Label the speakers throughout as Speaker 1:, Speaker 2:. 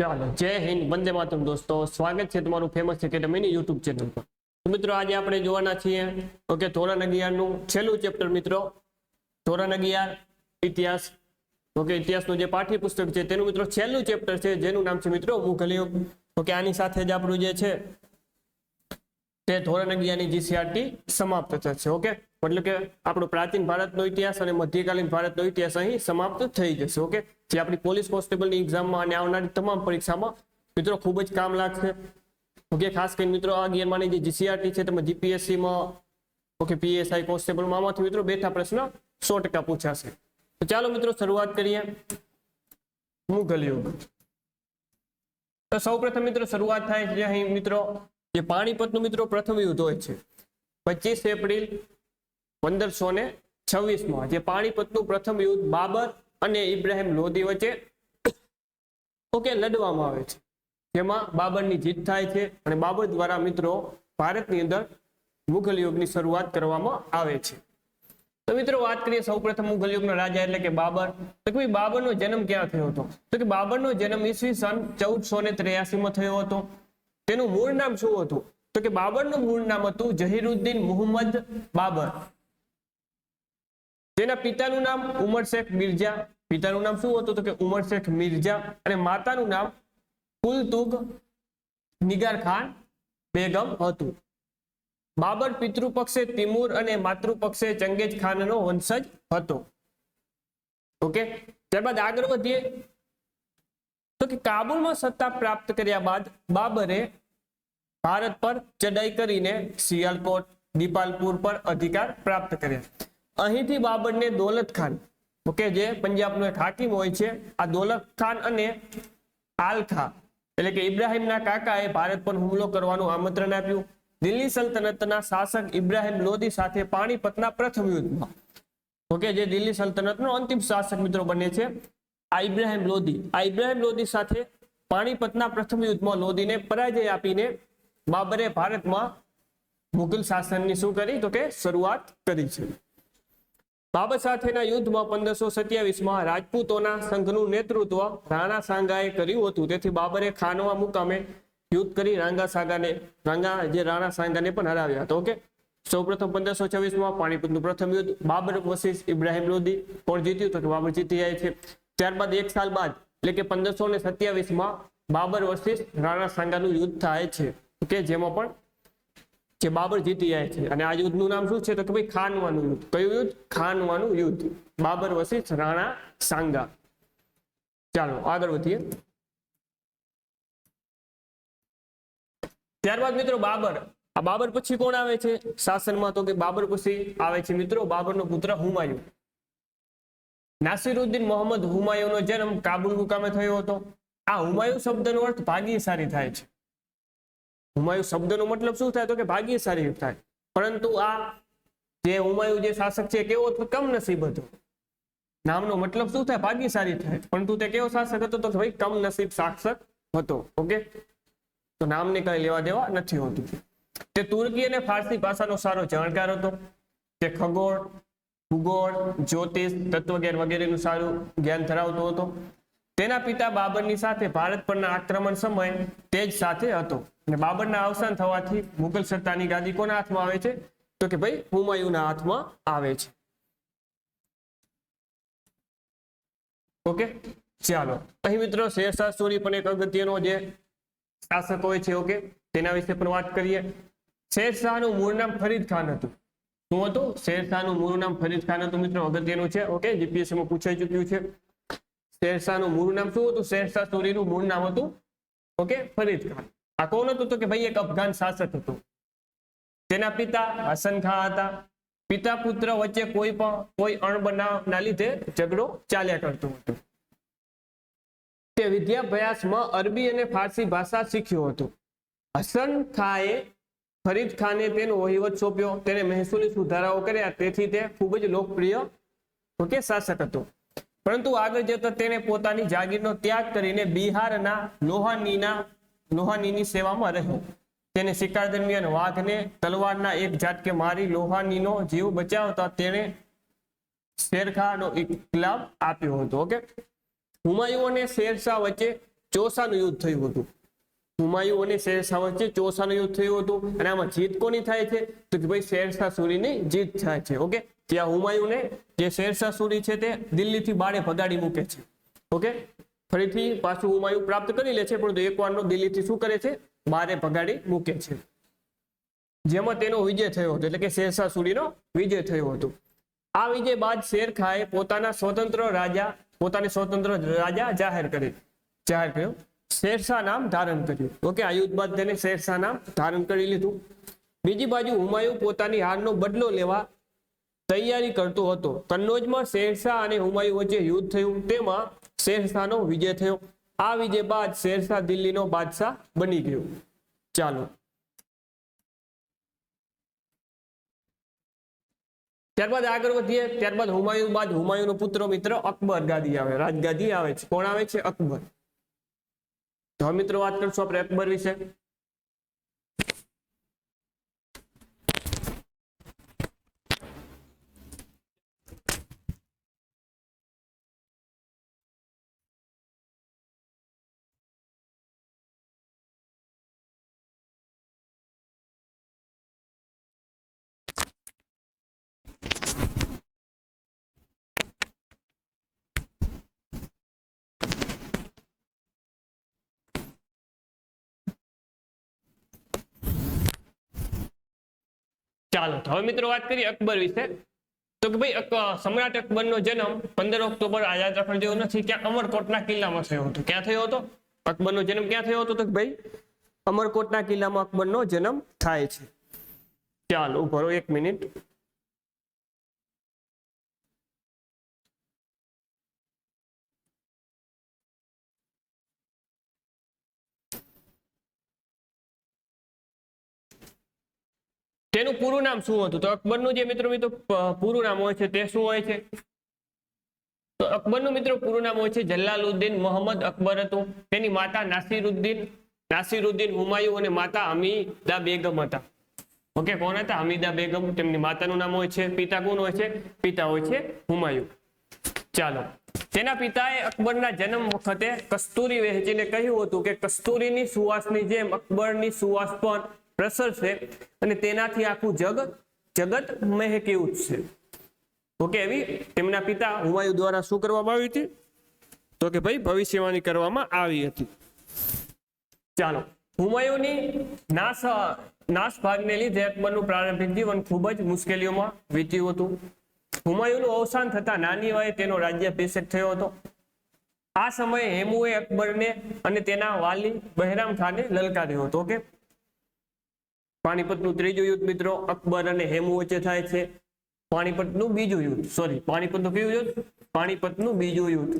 Speaker 1: જય હિન્દ, વંદે માતરમ દોસ્તો. સ્વાગત છે તમારું ફેમસ એકેડમીની યુટ્યુબ ચેનલ પર. મિત્રો, આજે આપણે જોવાના છીએ, ઓકે, ધોરણ અગિયારનું છેલ્લું ચેપ્ટર મિત્રો. ધોરણ અગિયાર, ઇતિહાસ, ઓકે, ઇતિહાસનું જે પાઠ્યપુસ્તક છે, તેનું મિત્રો છેલ્લું ચેપ્ટર છે, જેનું નામ છે મિત્રો મુઘલ યુગ ઓકે, આની સાથે જ આપણું જે છે, તે ધોરણ અગિયારની જીસીઆરટી સમાપ્ત થશે, ઓકે? મતલબ કે આપણો પ્રાચીન ભારતનો ઇતિહાસ અને મધ્યકાલીન ભારતનો ઇતિહાસ અહીં સમાપ્ત થઈ જશે, ઓકે? જે આપણી પોલીસ કોન્સ્ટેબલની એક્ઝામમાં અને આવનારી તમામ પરીક્ષામાં મિત્રો ખૂબ જ કામ લાગશે, ઓકે? ખાસ કરીને મિત્રો આ ગિયરમાંની જે જીસીઆરટી છે, તેમાં જીપીએસસીમાં ઓકે પીએસઆઈ કોન્સ્ટેબલમાં, આમાંથી મિત્રો બેઠા પ્રશ્ન સો ટકા પૂછાશે. તો ચાલો મિત્રો શરૂઆત કરીએ. મુઘલ યુગ. તો સૌપ્રથમ મિત્રો શરૂઆત થાય છે અહીં મિત્રો, જે પાણીપતનું મિત્રો પ્રથમ યુદ્ધ હોય છે. પચીસ એપ્રિલ પંદરસો ને છવ્વીસમાં. જે પાણીપતનું પ્રથમ યુદ્ધ બાબર અને ઇબ્રાહિમ લોધી વચ્ચે ઓકે, લડવામાં આવે છે. જેમાં બાબરની જીત થાય છે અને બાબર દ્વારા મિત્રો ભારતની અંદર મુઘલ યુગની શરૂઆત કરવામાં આવે છે. તો મિત્રો વાત કરીએ સૌપ્રથમ મુઘલ યુગનો રાજા એટલે કે બાબર. તો કે બાબરનો જન્મ ક્યાં થયો હતો? તો કે બાબરનો જન્મ ઈસવી સન ચૌદસો ને ત્ર્યાસીમાં થયો હતો. તેનું મૂળ નામ શું હતું? તો કે બાબરનું મૂળ નામ હતું જહીરુદ્દીન મુહમ્મદ બાબર. તેના પિતાનું નામ ઉમર શેખ મિર્જા. પિતાનું નામ શું હતું તો કે ઉમર શેખ મિર્જા અને માતાનું નામ કુલતુગ નિગાર ખાન બેગમ હતું. બાબર પિતૃપક્ષે તિમુર અને માતૃપક્ષે ચંગેજ ખાનનો વંશજ હતો. ઓકે? ત્યારબાદ આગળ વધીએ. તો કે કાબુલમાં સત્તા પ્રાપ્ત કર્યા બાદ બાબરે ભારત પર ચડાઈ કરીને સિયાલકોટ દીપાલપુર પર અધિકાર પ્રાપ્ત કર્યા. અહીંથી બાબરને દૌલત ખાન, ઓકે, જે પંજાબનો એક હાકીમ હોય છે, આ દૌલત ખાન અને આલખા, એટલે કે ઇબ્રાહિમના કાકાએ ભારત પર હુમલો કરવાનું આમંત્રણ આપ્યું. દિલ્હી સલ્તનતના શાસક ઇબ્રાહિમ લોદી સાથે પાણીપતના પ્રથમ યુદ્ધમાં. ઓકે, જે દિલ્હી સલ્તનતનો અંતિમ શાસક મિત્રો બને છે, આ ઇબ્રાહિમ લોદી. આ ઇબ્રાહિમ લોદી સાથે પાણીપતના પ્રથમ યુદ્ધમાં લોદીને પરાજય આપીને બાબરે ભારતમાં મુઘલ શાસનની શું કરી? તો કે શરૂઆત કરી છે. બાબર સાથેના યુદ્ધમાં પંદરસો સત્યાવીસમાં રાજપૂતોના સંઘનું નેતૃત્વ રાણા સાંગાએ કર્યું હતું. તેથી બાબરે ખાનવા મુકામે યુદ્ધ કરી રાંગા સાગાને, રાંગા જે રાણા સાંગાને પણ હરાવ્યા હતા. ઓકે? સૌપ્રથમ પંદરસો છવ્વીસમાં પાણીપતનું પ્રથમ યુદ્ધ. બાબર વસીસ ઇબ્રાહિમ લોદી કોણ જીત્યું તો બાબર જીતી જાય છે. ત્યારબાદ એક સાલ બાદ, એટલે કે પંદરસો ને સત્યાવીસમાં બાબર વસીસ રાણા સાંગાનું યુદ્ધ થાય છે. ઓકે? જેમાં પણ જે બાબર જીતી જાય છે. અને આ યુદ્ધનું નામ શું છે? તો કે ભાઈ ખાનવાનું યુદ્ધ. કયું યુદ્ધ? ખાનવાનું યુદ્ધ. બાબર વસિત રાણા સાંગા. ચાલો, આગળ વધીએ. ત્યારબાદ મિત્રો બાબર. આ બાબર પછી કોણ આવે છે? શાસનમાં તો કે બાબર પછી આવે છે મિત્રો બાબરનો પુત્ર હુમાયુ. નાસિરુદ્દીન મોહમ્મદ હુમાયુનો જન્મ કાબુલ મુકામે થયો હતો. આ હુમાયુ શબ્દનો અર્થ ભાગ્યશાળી થાય છે. હુમાયુ શબ્દનો મતલબ શું થાય તો કે ભાગ્યશાળી થાય. પરંતુ આ જે હુમાયુ જે શાસક છે કેવો હતો કમનસીબ હતો. નામનો મતલબ શું થાય? ભાગ્યશાળી થાય. પરંતુ તે કેવો શાસક હતો તો ભાઈ કમનસીબ શાસક હતો. ઓકે? તો નામને કઈ લેવા દેવા નથી હોતું. તે તુર્કી અને ફારસી ભાષાનો સારો જાણકાર હતો. તે ખગોળ, ભૂગોળ, જ્યોતિષ, તત્વજ્ઞાન વગેરેનું સારું જ્ઞાન ધરાવતો હતો. તેના પિતા બાબરની સાથે ભારત પરના આક્રમણ સમય તે જ સાથે હતો. અને બાબરના અવસાન થવાથી મુઘલ સત્તાની ગાદી કોના હાથમાં આવે છે? તો કે ભાઈ હુમાયુના હાથમાં આવે છે. ઓકે, ચાલો. અહીં મિત્રો શેરશાહ સૂરી પણ એક અગત્યનો જે શાસક હોય છે, ઓકે? તેના વિશે પણ વાત કરીએ. શેરશાહનું મૂળ નામ ફરીદ ખાન હતું. શું હતું? શેરશાહનું મૂળ નામ ફરીદ ખાન હતું મિત્રો, અગત્યનું છે, ઓકે? જીપીએસસીમાં પૂછાઈ ચુક્યું છે. શેરશાહનું મૂળ નામ શું હતું? શેરશાહ સૂરીનું મૂળ નામ હતું? ઓકે, ફરીદ ખાન. આ કોણ હતું કે ભાઈ એક અફઘાન શાસક હતું. તેના પિતા હસન ખાન હતા. પિતા પુત્ર વચ્ચે કોઈ પણ, કોઈ અણબનાવના લીધે ઝઘડો ચાલ્યા કરતો હતો. તે વિદ્યાભ્યાસમાં અરબી અને ફારસી ભાષા શીખ્યો હતો. હસન ખાએ ફરીદ ખાને તેનો વહીવટ સોંપ્યો. તેને મહેસૂલી સુધારાઓ કર્યા. તેથી તે ખૂબ જ લોકપ્રિય, ઓકે, શાસક હતો. પરંતુ આગળ જતા તેને પોતાની જાગીરનો ત્યાગ કરીને બિહારના લોહાનીના, લોહાનીની સેવામાં રહ્યો. તેને શિકાર દરમિયાન વાઘને તલવારના એક ઝાટકે મારી લોહાનીનો જીવ બચાવતા તેણે શેરખાનો ઇકલાબ આપ્યો હતો, ઓકે? હુમાયુ અને શેરશાહ વચ્ચે ચોસાનું યુદ્ધ થયું હતું. હુમાયુ અને શેરશાહ વચ્ચે ચોસાનું યુદ્ધ થયું હતું અને આમાં જીત કોની થાય છે? તો કે ભાઈ શેરશાહ સુરીની જીત થાય છે, ઓકે? જ્યાં હુમાયુને જે શેરશાહ સુરી છે તે દિલ્હીથી બારે ભગાડી મૂકે છે. ઓકે? ફરીથી પાછું હુમાયુ પ્રાપ્ત કરી લે છે પરંતુ એકવારનો દિલ્હીથી શું કરે છે? બારે ભગાડી મૂકે છે. જેમાં તેનો વિજય થયો હતો, એટલે કે શેરશાહ સુરીનો વિજય થયો હતો. આ વિજય બાદ શેરખાએ પોતાના સ્વતંત્ર રાજા, પોતાને સ્વતંત્ર રાજા જાહેર કરી. જાહેર કર્યો. શેરશાહ નામ ધારણ કર્યું. ઓકે, આ યુદ્ધ બાદ તેને શેરશાહ નામ ધારણ કરી લીધું. બીજી બાજુ હુમાયુ પોતાની હારનો બદલો લેવા તૈયારી કરતો હતો. કન્નોજમાં શેરશાહ અને હુમાયુ વચ્ચે યુદ્ધ થયું. તેમાં શેરશાહનો વિજય થયો. આ વિજય બાદ શેરશાહ દિલ્હીનો બાદશાહ બની ગયો. ચાલો. ત્યારબાદ આગળ વધીએ. ત્યારબાદ હુમાયુ બાદ હુમાયુનો પુત્ર મિત્ર અકબર ગાદી આવે. રાજગાદી આવે છે. કોણ આવે છે? અકબર. તો મિત્રો વાત કરશું આપણે અકબર વિશે. ચાલો હવે મિત્રો વાત કરીએ અકબર વિશે. તો કે ભાઈ સમ્રાટ અકબરનો જન્મ પંદર ઓક્ટોબર આઝાદ રાખવા જેવો નથી. ક્યાં અમરકોટના કિલ્લામાં થયો હતો. ક્યાં થયો હતો? અકબરનો જન્મ ક્યાં થયો હતો તો કે ભાઈ? અમરકોટના કિલ્લામાં અકબરનો જન્મ થાય છે. ચાલો ભરો એક મિનિટ. તેનું પૂરું નામ શું હતું? તો અકબરનું જે મિત્રો મિત્રો પૂરું નામ હોય છે, તે શું હોય છે? તો અકબરનું મિત્રો પૂરું નામ હોય છે જલાલુદ્દીન મોહમ્મદ અકબર હતું. તેની માતા નાસિરુદ્દીન નાસિરુદ્દીન હુમાયુ અને માતા હમીદા બેગમ હતા. ઓકે, કોણ હતા? હમીદા બેગમ, તેમની માતાનું નામ હોય છે. પિતા કોણ હોય છે? પિતા હોય છે હુમાયુ. ચાલો. તેના પિતાએ અકબરના જન્મ વખતે કસ્તુરી વહેંચીને કહ્યું હતું કે કસ્તુરીની સુવાસની જેમ અકબરની સુવાસ પણ પ્રસરશે અને તેનાથી આખું જગ, જગત મહેકેવું જ છે ઓકે, એવી તેમના પિતા હુમાયુ દ્વારા શું કરવામાં આવી હતી? તો કે ભાઈ, ભવિષ્યવાણી કરવામાં આવી હતી. ચાલો, હુમાયુની નાશ નાશ ભાગને લીધે અકબરનું પ્રારંભિક જીવન ખૂબ જ મુશ્કેલીઓમાં વીત્યું હતું. હુમાયુનું અવસાન થતા નાની વયે તેનો રાજ્યાભિષેક થયો હતો. આ સમયે હેમુએ અકબરને અને તેના વાલી બહેરામ ખાને લલકાર્યો હતો, ઓકે? પાણીપતનું ત્રીજું યુદ્ધ મિત્રો અકબર અને હેમુ વચ્ચે થાય છે. પાણીપતનું બીજું યુદ્ધ સોરી પાણીપતનું કયું યુદ્ધ? પાણીપતનું બીજું યુદ્ધ.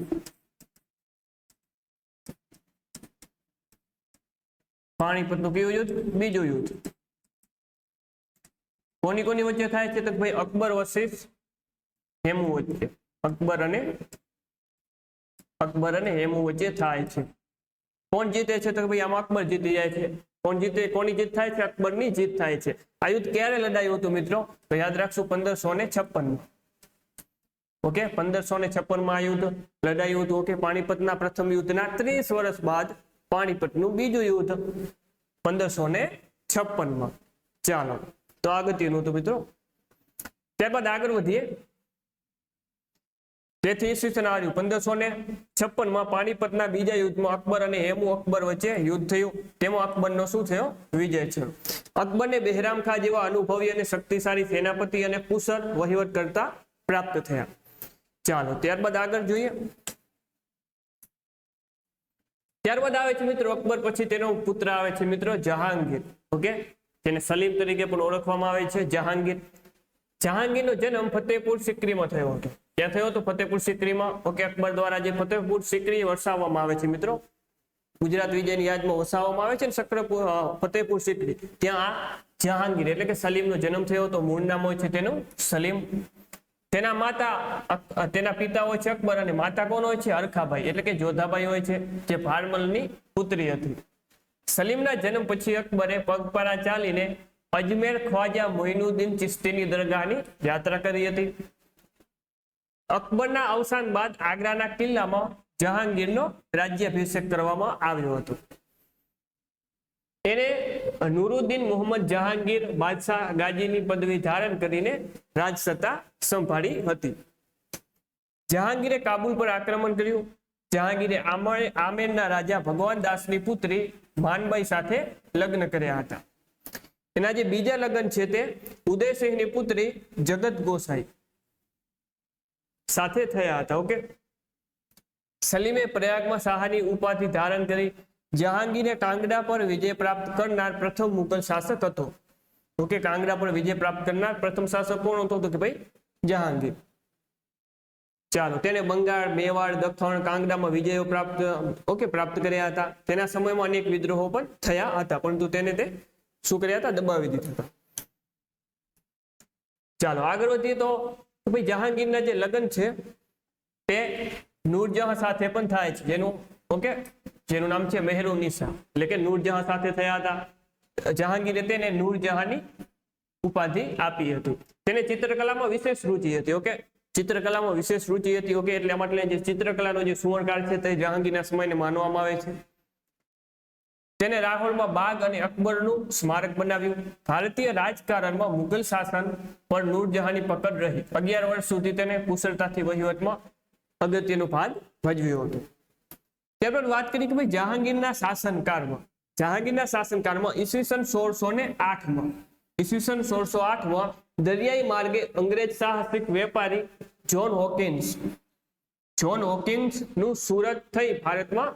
Speaker 1: પાણીપતનું કયું યુદ્ધ? બીજું યુદ્ધ. કોની કોની વચ્ચે થાય છે? તો ભાઈ અકબર વર્સિસ હેમુ વચ્ચે. અકબર અને અકબર અને હેમુ વચ્ચે થાય છે. કોણ જીતે છે? તો ભાઈ આમાં અકબર જીતી જાય છે. કોણ જીતે, કોની જીત થાય છે, અકબરની જીત થાય છે. આ યુદ્ધ ક્યારે લડાયું હતું મિત્રો? તો યાદ રાખશું, પંદરસો ને છપ્પન ઓકે, પંદરસો ને છપ્પનમાં આ યુદ્ધ લડાયું હતું. ઓકે, પાણીપતના પ્રથમ યુદ્ધના ત્રીસ વર્ષ બાદ પાણીપતનું બીજું યુદ્ધ પંદરસો ને છપ્પનમાં ચાલો, તો અગત્યનું હતું મિત્રો. ત્યારબાદ આગળ વધીએ. તેથી ઈસવીસન આવ્યું પંદરસો ને છપ્પનમાં પાણીપતના બીજા યુદ્ધમાં અકબર અને હેમુ અકબર વચ્ચે યુદ્ધ થયું. તેમાં અકબરનો શું થયો? વિજય થયો. અકબરને બહેરામ ખા જેવા અનુભવી અને શક્તિશાળી સેનાપતિ અને કુશળ વહીવટ કરતા પ્રાપ્ત થયા. ચાલો, ત્યારબાદ આગળ જોઈએ. ત્યારબાદ આવે છે મિત્રો અકબર, પછી તેનો પુત્ર આવે છે મિત્રો જહાંગીર. ઓકે? જેને સલીમ તરીકે પણ ઓળખવામાં આવે છે જહાંગીર. જહાંગીરનો જન્મ ફતેહપુર સિક્રીમાં થયો હતો. ક્યાં થયો હતો ફતેહપુર સિકરીમાં. ઓકે, અકબર દ્વારા જે ફતેહપુર સિકરી વસાવવામાં આવે છે, મિત્રો. ગુજરાત વિજયની યાદમાં વસાવવામાં આવે છે ને સક્રપુર ફતેહપુર સિકરી. ત્યાં જહાંગીર, એટલે કે સલીમનો જન્મ થયો હતો. મૂળ નામ હોય છે તેનું સલીમ. તેના માતા તેના પિતા હોય છે અકબર અને માતા કોણ હોય છે? અરખાભાઈ. એટલે કે જોધાભાઈ હોય છે, જે ભારમલની પુત્રી હતી. સલીમના જન્મ પછી અકબરે પગપાળા ચાલીને અજમેર ખ્વાજા મોઇનુદ્દીન ચિશ્તીની દરગાહની યાત્રા કરી હતી. અકબરના અવસાન બાદ આગ્રાના કિલ્લામાં જહાંગીરનો રાજ્યાભિષેક કરવામાં આવ્યો હતો. એને નુરુદ્દીન મોહમ્મદ જહાંગીર બાદશાહ ગાજીની પદવી ધારણ કરીને રાજસત્તા સંભાળી હતી. જહાંગીરે કાબુલ પર આક્રમણ કર્યું. જહાંગીરે આમેરના રાજા ભગવાન દાસની પુત્રી માનબાઈ સાથે લગ્ન કર્યા હતા. એના જે બીજા લગ્ન છે તે ઉદયસિંહની પુત્રી જગત ગોસાઈ સાથે થયા હતા ઓકે સલીમે પ્રયાગમાં શાહની ઉપાધિ ધારણ કરી, જહાંગીરને કાંગડા પર વિજય પ્રાપ્ત કરનાર પ્રથમ મુગલ શાસક હતો. ઓકે કાંગડા પર વિજય પ્રાપ્ત કરનાર પ્રથમ શાસક કોણ હતો? કે ભાઈ, જહાંગીર. ચાલો, તેને બંગાળ, મેવાડ દખણ કાંગડામાં વિજયો પ્રાપ્ત ઓકે પ્રાપ્ત કર્યા હતા. તેના સમયમાં અનેક વિદ્રોહો પણ થયા હતા, પરંતુ તેને તે શું કર્યા હતા? દબાવી દીધા હતા. ચાલો, આગળ વધીએ તો ભાઈ જહાંગીરના જે લગ્ન છે, તે નૂરજહાં સાથે પણ થાય છે. જેનું, ઓકે? જેનું નામ છે મહેરુ નિશા. એટલે કે નૂરજહાં સાથે થયા હતા. જહાંગીરે તેને નૂરજહાંની ઉપાધિ આપી હતી. તેને ચિત્રકલામાં વિશેષ રુચિ હતી, ઓકે? ચિત્રકલામાં વિશેષ રુચિ હતી, ઓકે? એટલે માટે જે ચિત્રકલાનો જે સુવર્ણકાળ છે, તે જહાંગીરના સમયને માનવામાં આવે છે. તેને રાહોલમાં બાગ અને અકબરનું સ્મારક બનાવ્યું. ભારતીય રાજકારણમાં મુઘલ શાસન પર નૂરજહાંની પકડ રહી. અગિયાર વર્ષ સુધી તેને કુશળતાથી વહીવટમાં અગત્યનું ભાગ ભજવ્યું હતું. ત્યારબાદ વાત કરી કે ભાઈ જહાંગીરના શાસનકાળમાં. જહાંગીરના શાસનકાળમાં ઈસવીસન સોળસો ને આઠમાં. ઈસવીસન સોળસો આઠમાં દરિયાઈ માર્ગે અંગ્રેજ સાહસિક વેપારી જ્હોન હોકિન્સ જ્હોન હોકિન્સનું સુરત થઈ ભારતમાં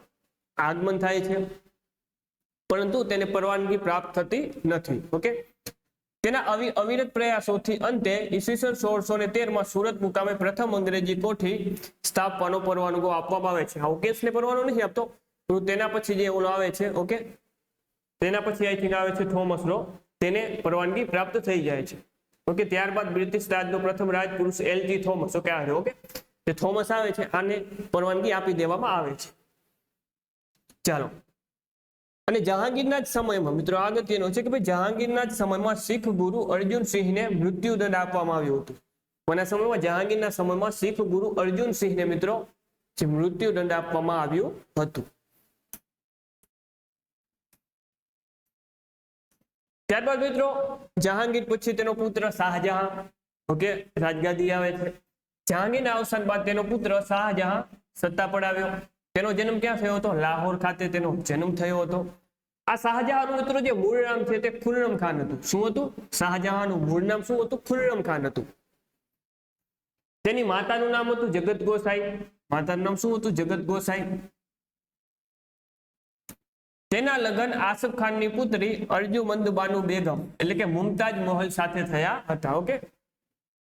Speaker 1: આગમન થાય છે. પરંતુ તેને પરવાનગી પ્રાપ્ત થતી નથી, ઓકે? તેના અવિ, અવિરત પ્રયાસોથી અંતે ઈસવીસન સોળસો ને તેરમાં સુરત મુકામે પ્રથમ અંગ્રેજી કોઠી સ્થાપવાનો પરવાનગો આપવામાં આવે છે. ઓકેશને પરવાનો નથી આપતો તેના પછી જે ઓલો આવે છે, ઓકે? તેના પછી આઈ થિંક આવે છે થોમસ રો, તેને પરવાનગી પ્રાપ્ત થઈ જાય છે. ઓકે, ત્યારબાદ બ્રિટિશ રાજનો પ્રથમ રાજપુરુષ એલજી થોમસ, ઓકે, આ ઓકે? તે થોમસ આવે છે, આને પરવાનગી આપી દેવામાં આવે છે. ચાલો અને જહાંગીરના જ સમયમાં, મિત્રો અગત્યનો છે કે ભાઈ જહાંગીરના જ સમયમાં શીખ ગુરુ અર્જુનસિંહને મૃત્યુદંડ આપવામાં આવ્યો હતો. કોના સમયમાં? જહાંગીરના સમયમાં શીખ ગુરુ અર્જુનસિંહને મિત્રો, જે મૃત્યુદંડ આપવામાં આવ્યો હતો. ત્યારબાદ, મિત્રો, જહાંગીર પછી તેનો પુત્ર શાહજહાં. ઓકે, રાજગાદી આવે છે. જહાંગીરના અવસાન બાદ તેનો પુત્ર શાહજહાં સત્તા પર આવ્યો. તેનો જન્મ ક્યાં થયો હતો? લાહોર ખાતે તેનો જન્મ થયો હતો. આ શાહજહાંનું મિત્રો જે મૂળ નામ છે તે ખુર્રમ ખાન હતું. શું હતું? શાહજહાંનું મૂળ નામ શું હતું? ખુર્રમ ખાન હતું. તેની માતાનું નામ હતું જગત ગોસાઈ. માતાનું નામ શું હતું? જગત ગોસાઈ. તેના લગ્ન આસફ ખાનની પુત્રી અરજુમંદ બાનુ બેગમ એટલે કે મુમતાજ મહલ સાથે થયા હતા, ઓકે?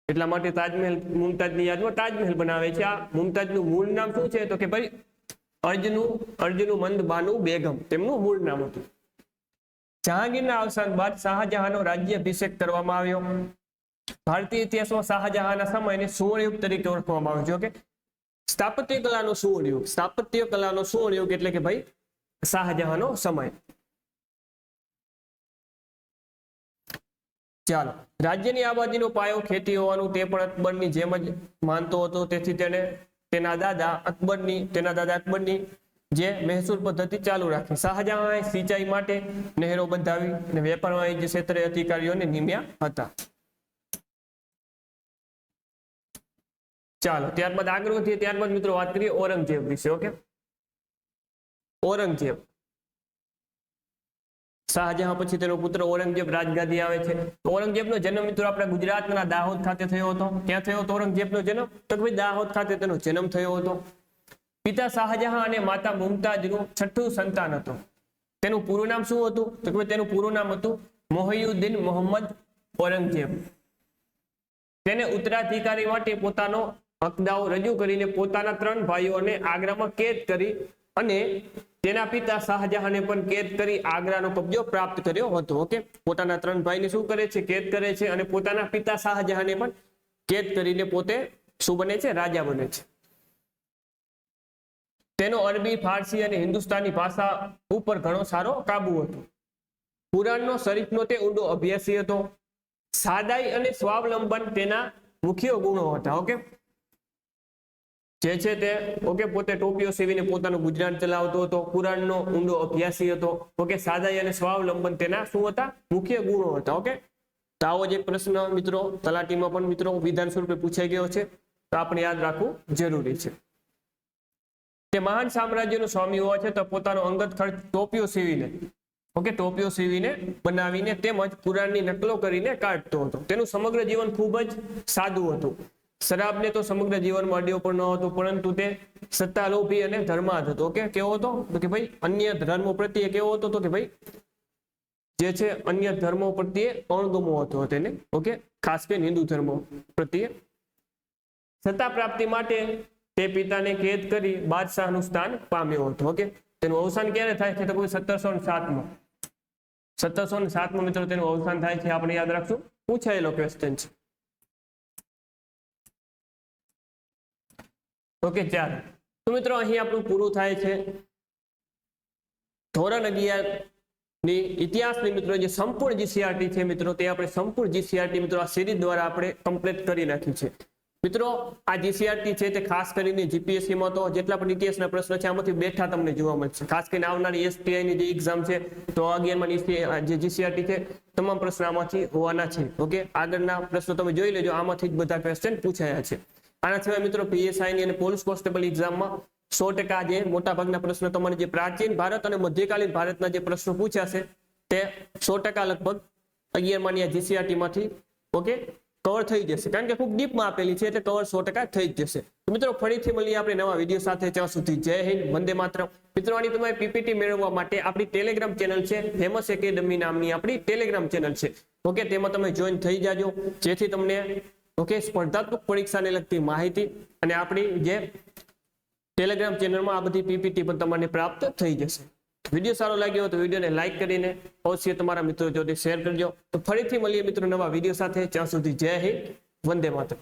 Speaker 1: એટલા માટે તાજમહેલ, મુમતાજની યાદમાં તાજમહેલ બનાવે છે. આ મુમતાજનું મૂળ નામ શું છે? તો કે ભાઈ અર્જનું અર્જનું મંદ બાનુ બેગમ. તેમનું મૂળ નામ હતું. જહાંગીરના અવસાન બાદ શાહજહાંનો રાજ્યાભિષેક કરવામાં આવ્યો. ભારતીય ઇતિહાસમાં શાહજહાંના સમયને સુવર્ણયુગ તરીકે ઓળખવામાં આવ્યો ઓકે? સ્થાપત્ય કલાનો સુવર્ણયુગ. સ્થાપત્ય કલાનો સુવર્ણયુગ એટલે કે ભાઈ શાહજહાંનો સમય. ચાલો. રાજ્યની આબાદીનો પાયો ખેતી હોવાનું તે પણ અકબરની જેમ જ માનતો હતો. તેથી તેને તેના દાદા અકબરની, તેના દાદા અકબરની જે મહેસૂલ પદ્ધતિ ચાલુ રાખી. શાહજહાંએ સિંચાઈ માટે નહેરો બંધાવી અને વેપાર વાણિજ્ય ક્ષેત્રે અધિકારીઓને નિમ્યા હતા. ચાલો, ત્યારબાદ આગળ વધીએ. ત્યારબાદ મિત્રો વાત કરીએ ઔરંગઝેબ વિશે, ઓકે? ઔરંગઝેબ. શાહજહાં પછી તેનો પુત્ર ઔરંગઝેબ રાજગાદી આવે છે. ઔરંગઝેબનો જન્મ મિત્રો આપણે ગુજરાતના દાહોદ ખાતે થયો હતો. ક્યાં થયો હતો ઔરંગઝેબનો જન્મ? તો ભાઈ દાહોદ ખાતે તેનો જન્મ થયો હતો. પિતા શાહજહાં અને માતા મુમતાજનું છઠ્ઠું સંતાન હતું. તેનું પૂરું નામ શું હતું? તો કે તેનું પૂરું નામ હતું મોહયુદ્દીન મોહમ્મદ ઔરંગઝેબ. તેને ઉત્તરાધિકારી માટે પોતાનો હકદાઓ રજૂ કરીને પોતાના ત્રણ ભાઈઓને આગ્રામાં કેદ કરી અને તેના પિતા શાહજહાને પણ કેદ કરી આગ્રાનો કબજો પ્રાપ્ત કર્યો હતો, ઓકે? પોતાના ત્રણ ભાઈને શું કરે છે? કેદ કરે છે અને પોતાના પિતા શાહજહાને પણ કેદ કરીને પોતે શું બને છે? રાજા બને છે. તેનો અરબી, ફારસી અને હિન્દુસ્તાની ભાષા ઉપર ઘણો સારો કાબુ હતો. પુરાણનો શરીફનો તે ઊંડો અભ્યાસી હતો. સાદાઈ અને સ્વાવલંબન તેના મુખ્ય ગુણો હતા, ઓકે? જે છે તે, ઓકે, પોતે ટોપીઓ સીવીને પોતાનું ગુજરાન ચલાવતો હતો, કુરાનનો ઊંડો અભ્યાસી હતો, ઓકે, સાદાઈ અને સ્વાવલંબન તેના શું હતા? મુખ્ય ગુણો હતા, ઓકે? તો આવો જ એક પ્રશ્ન મિત્રો, તલાટીમાં પણ મિત્રો, વિધાન સ્વરૂપે પૂછાઈ ગયો છે, તો આપણે યાદ રાખવું જરૂરી છે. તે મહાન સામ્રાજ્યનો સ્વામી હોવા છે, તો પોતાનો અંગત ખર્ચ ટોપીઓ સીવીને, ઓકે, ટોપીઓ સીવીને બનાવીને તેમજ પુરાણની નકલો કરીને કાઢતો હતો. તેનું સમગ્ર જીવન ખૂબ જ સાદું હતું. શરાબને તો સમગ્ર જીવનમાં અડ્યો પણ ન હતો, પરંતુ તે સત્તાલોભી અને ધર્માદ હતો. ઓકે? કેવો હતો? તો કે ભાઈ, અન્ય ધર્મો પ્રત્યે કેવો હતો? તો કે ભાઈ, જે છે અન્ય ધર્મો પ્રત્યે અણગમો હતો તેને. ઓકે? ખાસ કરીને હિન્દુ ધર્મો પ્રત્યે. સત્તા પ્રાપ્તિ માટે તે પિતાને કેદ કરી બાદશાહનું સ્થાન પામ્યો હતો. ઓકે? તેનું અવસાન ક્યારે થાય છે? તો સત્તરસો ને સાતમાં. સત્તરસો ને સાતમાં મિત્રો, તેનું અવસાન થાય છે, આપણે યાદ રાખશું. પૂછાયેલો ક્વેશ્ચન છે. ઓકે ચાર તો મિત્રો, અહીં આપણું પૂરું થાય છે. ધોરણ અગિયારની ઇતિહાસની મિત્રો, જે સંપૂર્ણ જીસીઆરટી છે મિત્રો, તે આપણે સંપૂર્ણ જીસીઆરટી મિત્રો, આ સિરીઝ દ્વારા આપણે કમ્પ્લીટ કરી નાખી છે. મિત્રો, આ જીસીઆરટી છે તે ખાસ કરીને જીપીએસસી માં તો જેટલા પણ ઇતિહાસના પ્રશ્નો છે, આમાંથી બેઠા તમને જોવા મળશે. ખાસ કરીને આવનારી એસટીઆઈ ની જે એક્ઝામ છે, તો અગિયારમાં જે જીસીઆરટી છે, તમામ પ્રશ્નો આમાંથી હોવાના છે. ઓકે, આગળના પ્રશ્નો તમે જોઈ લેજો. આમાંથી જ બધા ક્વેશ્ચન પૂછાયા છે. આના સિવાય મિત્રો પીએસઆઈ ની અને પોલીસ કોન્સ્ટેબલ એક્ઝામમાં સો ટકા જે મોટા ભાગના પ્રશ્નો તમારે જે પ્રાચીન ભારત અને મધ્યકાલીન ભારતના જે પ્રશ્નો પૂછાશે તે સો ટકા લગભગ અગિયારમાંની આ જીસીઆરટી ઓકે કવર થઈ જશે. કારણ કે ખૂબ ડીપમાં આપેલી છે, એટલે કવર સો ટકા થઈ જ જશે. મિત્રો ફરીથી મળીએ આપણે નવા વીડિયો સાથે. ત્યાં સુધી જય હિન્દ, વંદે માત્ર મિત્રો, આની તમારે પીપીટી મેળવવા માટે આપણી ટેલિગ્રામ ચેનલ છે ફેમસ એકેડમી નામની આપણી ટેલિગ્રામ ચેનલ છે. ઓકે તેમાં તમે જોઈન થઈ જાજો. જેથી તમને ઓકે, સ્પર્ધાત્મક પરીક્ષાને લગતી માહિતી અને આપણી જે ટેલિગ્રામ ચેનલમાં આ બધી પીપીટી પણ તમને પ્રાપ્ત થઈ જશે. વીડિયો સારો લાગ્યો તો વિડીયોને લાઈક કરીને અવશ્ય તમારા મિત્રો જોડે શેર કરજો. તો ફરીથી મળીએ મિત્રો નવા વીડિયો સાથે. ત્યાં સુધી જય હિન્દ. વંદે માતરમ.